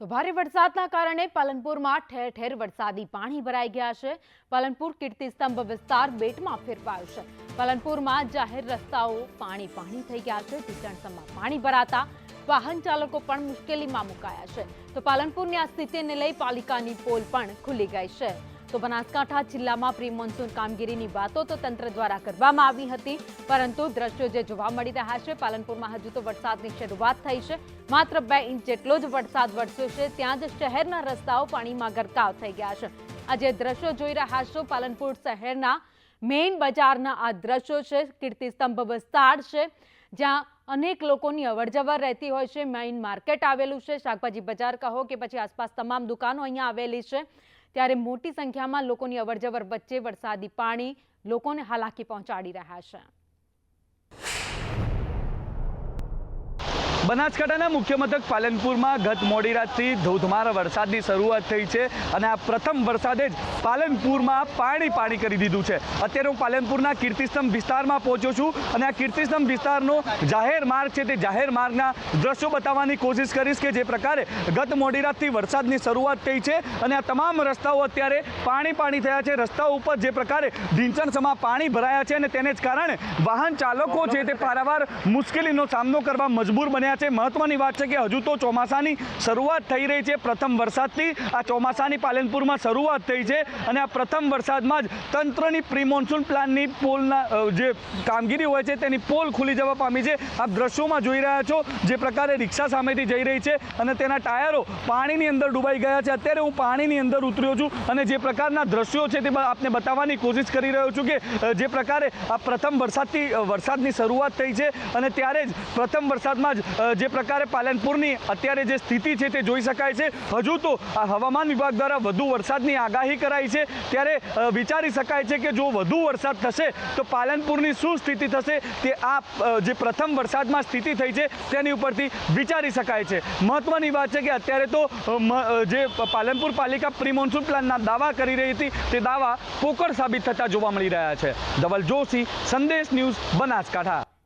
તો ભારે વરસાદના કારણે પાલનપુરમાં ઠેર ઠેર વરસાદી પાણી ભરાઈ ગયા છે. પાલનપુર કીર્તિસ્તંભ વિસ્તાર બેટમાં ફેરવાયો છે. પાલનપુરમાં જાહેર રસ્તાઓ પાણી પાણી થઈ ગયા છે. ઢીચણસમાં પાણી ભરાતા વાહન ચાલકો પણ મુશ્કેલીમાં મુકાયા છે. તો પાલનપુરની આ સ્થિતિને લઈ પાલિકાની પોલ પણ ખુલી ગઈ છે. તો બનાસકાંઠા જિલ્લામાં પ્રી મોન્સૂન કામગીરીની વાતો તો તંત્ર દ્વારા કરવામાં આવી હતી, પરંતુ દ્રશ્યો જે જોવા મળી રહ્યા છે, પાલનપુરમાં હજુ તો વરસાદની શરૂઆત થઈ છે. માત્ર બે ઇંચ જેટલો જ વરસાદ વરસ્યો છે, ત્યાં જ શહેરના રસ્તાઓ પાણીમાં ગરકાવ થઈ ગયા છે. આજે દ્રશ્યો જોઈ રહ્યા છો, પાલનપુર શહેરના મેઇન બજારના આ દ્રશ્યો છે, કીર્તિસ્તંભ વિસ્તાર છે, જ્યાં અનેક લોકોની અવરજવર રહેતી હોય છે. મેઇન માર્કેટ આવેલું છે. શાકભાજી બજાર કહો કે પછી આસપાસ તમામ દુકાનો અહીંયા આવેલી છે. ત્યારે મોટી સંખ્યામાં લોકોની અવરજવર વચ્ચે વરસાદી પાણી લોકોને હાલાકી પહોંચાડી રહ્યા છે. બનાસકાંઠાના મુખ્ય મથક પાલનપુરમાં ગત મોડી રાતથી ધોધમાર વરસાદની શરૂઆત થઈ છે અને આ પ્રથમ વરસાદે જ પાલનપુરમાં પાણી પાણી કરી દીધું છે. અત્યારે હું પાલનપુરના કીર્તિસ્તંભ વિસ્તારમાં પહોંચ્યો છું અને આ કીર્તિસ્તંભ વિસ્તારનો જાહેર માર્ગ છે તે જાહેર માર્ગના દ્રશ્યો બતાવવાની કોશિશ કરીશ કે જે પ્રકારે ગત મોડી રાતથી વરસાદની શરૂઆત થઈ છે અને આ તમામ રસ્તાઓ અત્યારે પાણી પાણી થયા છે. રસ્તાઓ ઉપર જે પ્રકારે ઢીંચણસમાં પાણી ભરાયા છે અને તેને જ કારણે વાહન ચાલકો છે તે પારાવાર મુશ્કેલીનો સામનો કરવા મજબૂર બન્યા છે. મહત્વની વાત છે કે હજુ તો ચોમાસાની શરૂઆત થઈ રહી છે. પ્રથમ વરસાદથી આ ચોમાસાની પાલનપુરમાં શરૂઆત થઈ છે અને આ પ્રથમ વરસાદમાં જ તંત્રની પ્રી મોન્સૂન પ્લાનની પોલના જે કામગીરી હોય છે તેની પોલ ખુલી જવા પામી છે. આપ દ્રશ્યોમાં જોઈ રહ્યા છો જે પ્રકારે રિક્ષા સામેથી જઈ રહી છે અને તેના ટાયરો પાણીની અંદર ડૂબાઈ ગયા છે. અત્યારે હું પાણીની અંદર ઉતર્યો છું અને જે પ્રકારના દ્રશ્યો છે તે આપને બતાવવાની કોશિશ કરી રહ્યો છું કે જે પ્રકારે આ પ્રથમ વરસાદથી વરસાદની શરૂઆત થઈ છે અને ત્યારે જ પ્રથમ વરસાદમાં જ જે પ્રકારે પાલનપુરની અત્યારે જે સ્થિતિ છે તે જોઈ શકાય છે. હજુ તો આ હવામાન વિભાગ દ્વારા વધુ વરસાદની આગાહી કરાઈ છે. ત્યારે વિચારી શકાય છે કે જો વધુ વરસાદ થશે, તો પાલનપુરની શું સ્થિતિ થશે તે આ જે પ્રથમ વરસાદમાં સ્થિતિ થઈ છે તેની ઉપરથી વિચારી શકાય છે. મહત્વની વાત છે કે અત્યારે તો જે પાલનપુર પાલિકા પ્રી પ્લાનના દાવા કરી રહી હતી, તે દાવા પોકળ સાબિત થતા જોવા મળી રહ્યા છે. ધવલ જોશી, સંદેશ ન્યૂઝ, બનાસકાંઠા.